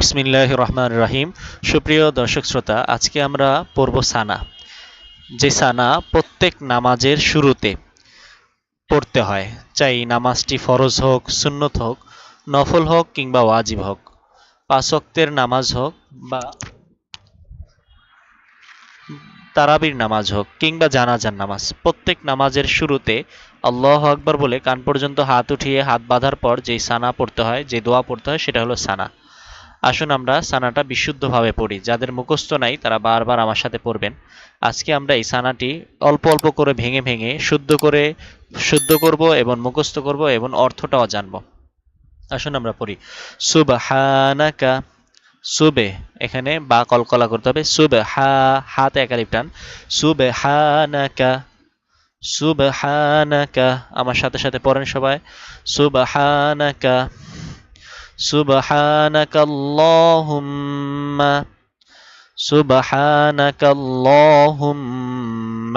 বিসমিল্লাহ রহমান রাহিম। সুপ্রিয় দর্শক শ্রোতা, আজকে আমরা পড়ব সানা। যে সানা প্রত্যেক নামাজের শুরুতে পড়তে হয়, চাই নামাজটি ফরজ হোক, সুন্নত হোক, নফল হোক কিংবা ওয়াজিব হোক। পাঁচ ওয়াক্তের নামাজ হোক বা তারাবির নামাজ হোক কিংবা জানাজার নামাজ, প্রত্যেক নামাজের শুরুতে আল্লাহ আকবর বলে কান পর্যন্ত হাত উঠিয়ে হাত বাঁধার পর যেই সানা পড়তে হয়, যে দোয়া পড়তে হয়, সেটা হলো সানা। আসুন আমরা সানাটা বিশুদ্ধভাবে পড়ি। যাদের মুখস্থ নাই, তারা বারবার আমার সাথে পড়বেন। আজকে আমরা এই সানাটি অল্প অল্প করে ভেঙে ভেঙে শুদ্ধ করে, শুদ্ধ করব এবং মুখস্থ করব এবং অর্থটাও জানব। আসুন আমরা পড়ি। সুবহানাকা, সুবে, এখানে বা কলকলা করতে হবে। সুবে হা হাতে একালিপ টান। সুবে হানাকা সুবহানাকা, আমার সাথে সাথে পড়েন সবাই। সুবহানাকা سبحانك اللهم سبحانك اللهم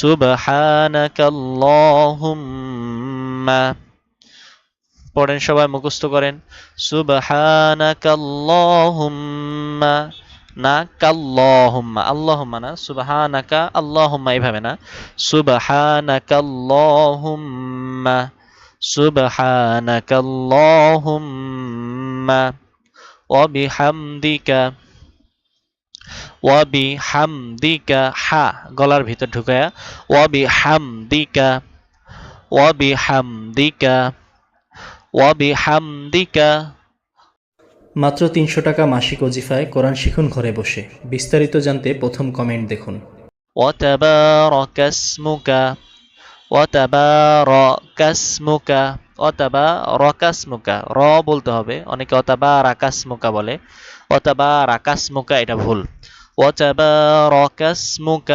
سبحانك اللهم পড়েন সবাই মুখস্থ করেন সুবহানাকা আল্লাহুম্মা না কাল্লাহুম্মা আল্লাহুম্মা না সুবহানাকা আল্লাহুম্মা এইভাবে না সুবহানাকা আল্লাহুম্মা سبحانك اللهم وبحمدك وبحمدك হা গলার ভিতর ঢুকায়া وبحمدك وبحمدك وبحمدك মাত্র তিনশো টাকা মাসিক অজিফায় কোরআন শিখুন ঘরে বসে বিস্তারিত জানতে প্রথম কমেন্ট দেখুন وتبارك اسمك وتبارك اسمك وتبارك اسمك র বলতে হবে অনেকে অতাবারাক আসমুকা বলে অতাবারাক আসমুকা এটা ভুল وتبارك اسمك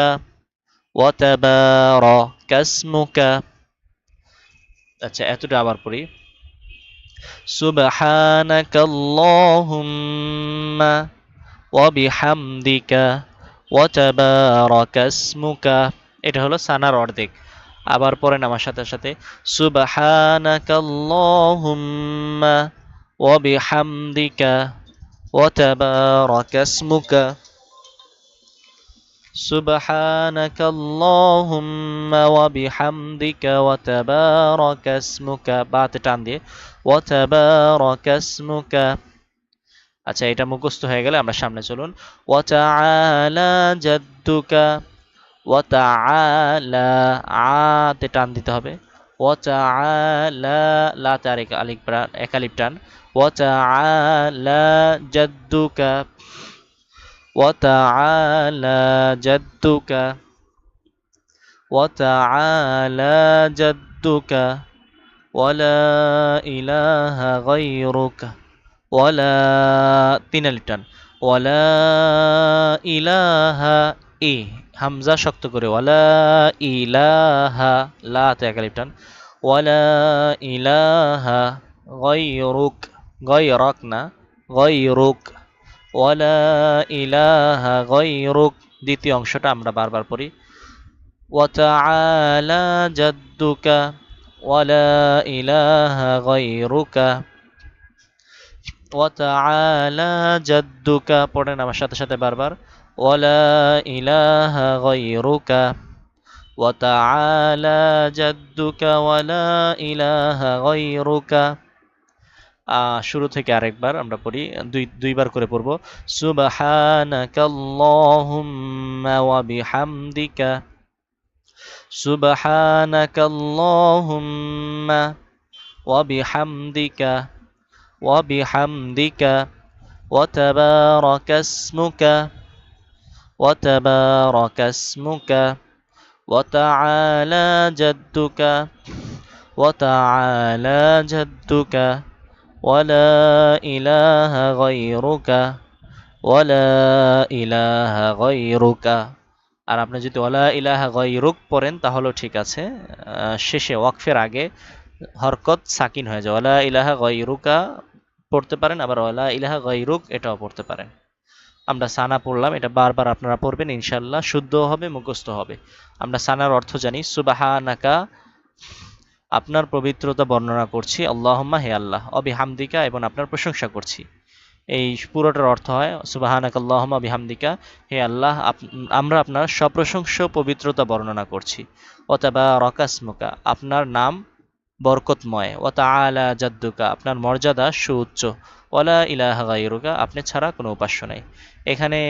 وتبارك اسمك আচ্ছা এতটা আবার পড়ি سبحانك اللهم وبحمدك وتبارك اسمك এটা হলো সানার অর্ধেক আবার পড়েন আমার সাথে সাথে। সুবহানাকাল্লাহুম্মা ওয়া বিহামদিকা ওয়া তাবারাকা ইসমুকা সুবহানাকাল্লাহুম্মা ওয়া বিহামদিকা ওয়া তাবারাকা ইসমুকা বাতে টান দিয়ে। ওয়া তাবারাকা ইসমুকা আচ্ছা এটা মুখস্থ হয়ে গেলে আমরা সামনে চলুন। ওয়া তাআলা জাদ্দুকা। ওয়াতাআলা আতে টান দিতে হবে ওয়াতাআলা লাতে আরেক আলিক একালিপ টান ওয়াতাআলা জাদ্দুকা ওয়াতাআলা জাদ্দুকা ওয়াতাআলা জাদ্দুকা ওয়ালা ইলাহা গায়রুকা ওয়ালা তিন আলিপ টান ওয়ালা ইলাহা ই হামজা শক্ত করে, ওয়ালা ইলাহা, লা তে একালিপ টান, ওয়ালা ইলাহা গায়রুক, গায়রাক না, গায়রুক, ওয়ালা ইলাহা গায়রুক দ্বিতীয় অংশটা আমরা বারবার পড়ি ওয়াতাআলা জাদ্দুকা, ওয়ালা ইলাহা গায়রুকা ওয়াতাআলা জাদ্দুকা পড়েন আমার সাথে সাথে বারবার ولا إله غيرك وتعالى جدك ولا إله غيرك শুরু থেকে আরেকবার আমরা পড়ি দুই দুইবার করে পড়ব সুবহানাকাল্লাহুম্মা ওয়া বিহামদিকা সুবহানাকাল্লাহুম্মা ওয়া বিহামদিকা ওয়া বিহামদিকা ওয়া তাবারাকা ইসমুকা وتبارك اسمك وتعالى جدك وتعالى جدك ولا إله غيرك ولا إله غيرك আর আপনি যদি ওলা ইলাহা গৈরুক পড়েন তাহলেও ঠিক আছে শেষে ওয়াকফের আগে হরকত সাকিন হয়ে যায় ওলা ইলাহা গৈরুকা পড়তে পারেন আবার ওলা ইলাহা গৈরুক এটাও পড়তে পারেন আমরা সানা পড়লাম, এটা বারবার আপনারা পড়বেন ইনশাল্লাহ শুদ্ধ হবে, মুখস্থ হবে। আমরা সানার অর্থ জানি, সুবাহানাকা, আপনার পবিত্রতা বর্ণনা করছি, আল্লাহম্মা হে আল্লাহ অবি হামদিকা এবং আপনার প্রশংসা করছি। এই পুরোটার অর্থ হয়, সুবাহানাক সুবাহানাকাল্লাহমা বিহামদিকা হে আল্লাহ আমরা আপনার সপ্রশংস পবিত্রতা বর্ণনা করছি। অথবা রকাসমুকা আপনার নাম বরকতময়। ও আলা জাদ্দুকা, আপনার মর্যাদা সুউচ্চ। ওয়ালা ইলাহা গাইরুকা আপনি ছাড়া কোনো উপাস্য নাই। এখানে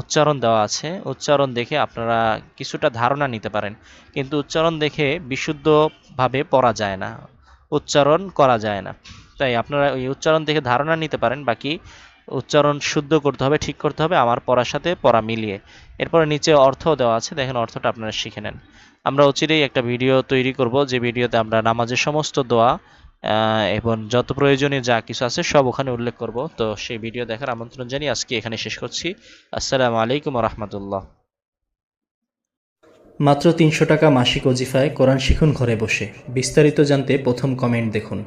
উচ্চারণ দেওয়া আছে। উচ্চারণ দেখে আপনারা কিছুটা ধারণা নিতে পারেন। কিন্তু উচ্চারণ দেখে বিশুদ্ধভাবে পড়া যায় না। উচ্চারণ করা যায় না। তাই আপনারা ওই উচ্চারণ দেখে ধারণা নিতে পারেন। বাকি উচ্চারণ শুদ্ধ করতে হবে, ঠিক করতে হবে, আমার পড়ার সাথে পড়া মিলিয়ে। এরপরে নিচে অর্থ দেওয়া আছে। দেখেন অর্থটা আপনারা শিখে নেন। আমরা অচিরেই একটা ভিডিও তৈরি করব। যে ভিডিওতে আমরা নামাজের সমস্ত দোয়া এবং যত প্রয়োজনীয় যা কিছু আছে সব ওখানে উল্লেখ করব। তো সেই ভিডিও দেখার আমন্ত্রণ জানিয়ে আজকে এখানে শেষ করছি। আসসালামু আলাইকুম রহমতুল্লাহ। মাত্র তিনশো টাকা মাসিক অজিফায় কোরআন শিখুন ঘরে বসে। বিস্তারিত জানতে প্রথম কমেন্ট দেখুন।